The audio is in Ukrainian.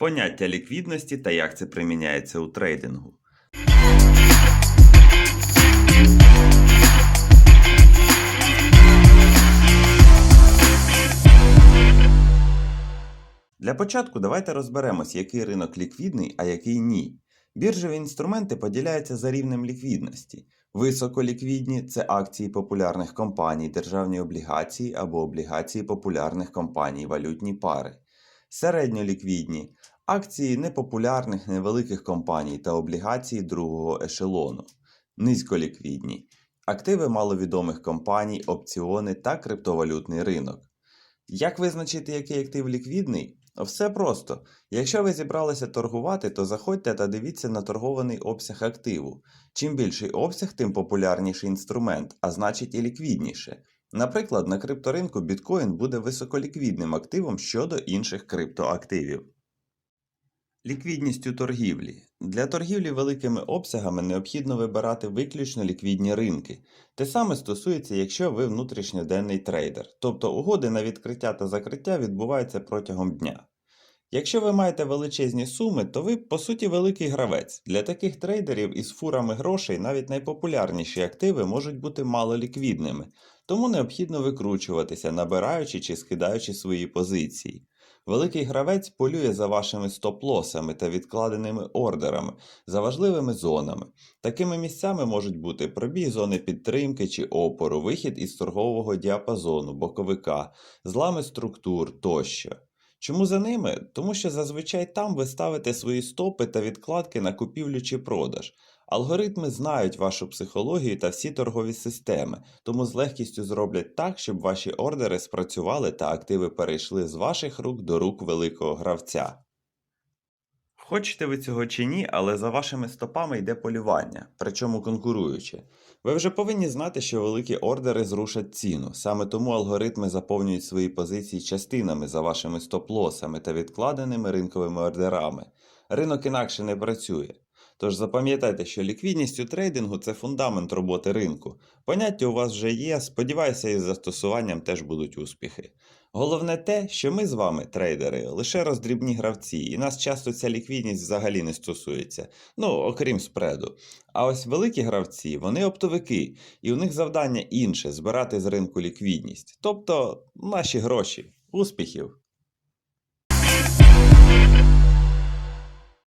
поняття ліквідності та як це приміняється у трейдингу. Для початку давайте розберемось, який ринок ліквідний, а який ні. Біржові інструменти поділяються за рівнем ліквідності. Високоліквідні це акції популярних компаній, державні облігації або облігації популярних компаній, валютні пари. Середньоліквідні акції непопулярних невеликих компаній та облігації другого ешелону. Низьколіквідні активи маловідомих компаній, опціони та криптовалютний ринок. Як визначити, який актив ліквідний? Все просто. Якщо ви зібралися торгувати, то заходьте та дивіться на торгований обсяг активу. Чим більший обсяг, тим популярніший інструмент, а значить і ліквідніше. Наприклад, на крипторинку біткоін буде високоліквідним активом щодо інших криптоактивів. Ліквідність у торгівлі. Для торгівлі великими обсягами необхідно вибирати виключно ліквідні ринки. Те саме стосується, якщо ви внутрішньоденний трейдер, тобто угоди на відкриття та закриття відбуваються протягом дня. Якщо ви маєте величезні суми, то ви, по суті, великий гравець. Для таких трейдерів із фурами грошей навіть найпопулярніші активи можуть бути малоліквідними, тому необхідно викручуватися, набираючи чи скидаючи свої позиції. Великий гравець полює за вашими стоп-лосами та відкладеними ордерами, за важливими зонами. Такими місцями можуть бути пробій зони підтримки чи опору, вихід із торгового діапазону, боковика, злами структур тощо. Чому за ними? Тому що зазвичай там ви ставите свої стопи та відкладки на купівлю чи продаж. Алгоритми знають вашу психологію та всі торгові системи, тому з легкістю зроблять так, щоб ваші ордери спрацювали та активи перейшли з ваших рук до рук великого гравця. Хочете ви цього чи ні, але за вашими стопами йде полювання, причому конкуруюче. Ви вже повинні знати, що великі ордери зрушать ціну. Саме тому алгоритми заповнюють свої позиції частинами за вашими стоп-лосами та відкладеними ринковими ордерами. Ринок інакше не працює. Тож запам'ятайте, що ліквідність у трейдингу це фундамент роботи ринку. Поняття у вас вже є, сподіваюся, із застосуванням теж будуть успіхи. Головне те, що ми з вами, трейдери, лише роздрібні гравці, і нас часто ця ліквідність взагалі не стосується, ну окрім спреду. А ось великі гравці, вони оптовики, і у них завдання інше збирати з ринку ліквідність, тобто наші гроші. Успіхів!